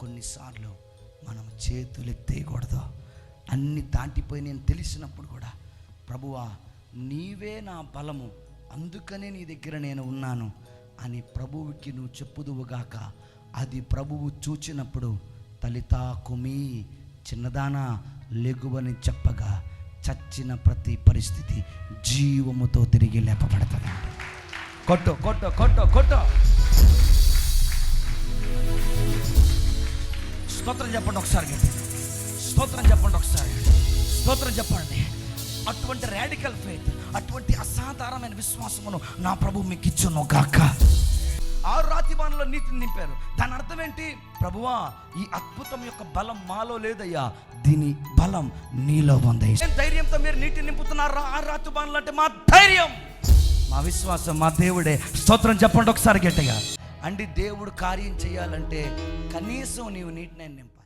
కొన్నిసార్లు మనం చేతులు ఎత్తేయకూడదు అన్ని దాటిపోయి నేను తెలిసినప్పుడు కూడా ప్రభువా నీవే నా బలము అందుకనే నీ దగ్గర నేను ఉన్నాను అని ప్రభువుకి నువ్వు చెప్పుదువుగాక అది ప్రభువు చూచినప్పుడు తలితా కుమి చిన్నదానా లెగువని చెప్పగా చచ్చిన ప్రతి పరిస్థితి జీవముతో తిరిగి లేపబడుతుంది కొట్టు కొట్టు కొట్టు కొట్టు. స్తోత్రం చెప్పండి ఒకసారి గట్టిగా. స్తోత్రం చెప్పండి ఒకసారి స్తోత్రం చెప్పండి. అటువంటి రాడికల్ ఫెయిత్ అటువంటి అసాధారణమైన విశ్వాసమును నా ప్రభు మీకు ఇచ్చును గాక. ఆరు రాతి బాణలో నీతిని నింపారు. దాని అర్థం ఏంటి? ప్రభువా ఈ అద్భుతం యొక్క బలం మాలో లేదయ్యా. దీని బలం నీలో ఉంది. ధైర్యంతో మీరు నీటిని నింపుతున్నారు? ఆరు రాతి బాణలు అంటే మా ధైర్యం. మా విశ్వాసం మా దేవుడే. స్తోత్రం చెప్పండి ఒకసారి గట్టిగా. అంటే దేవుడు కార్యం చేయాలంటే కనీసం నీవు నీటిని నింప.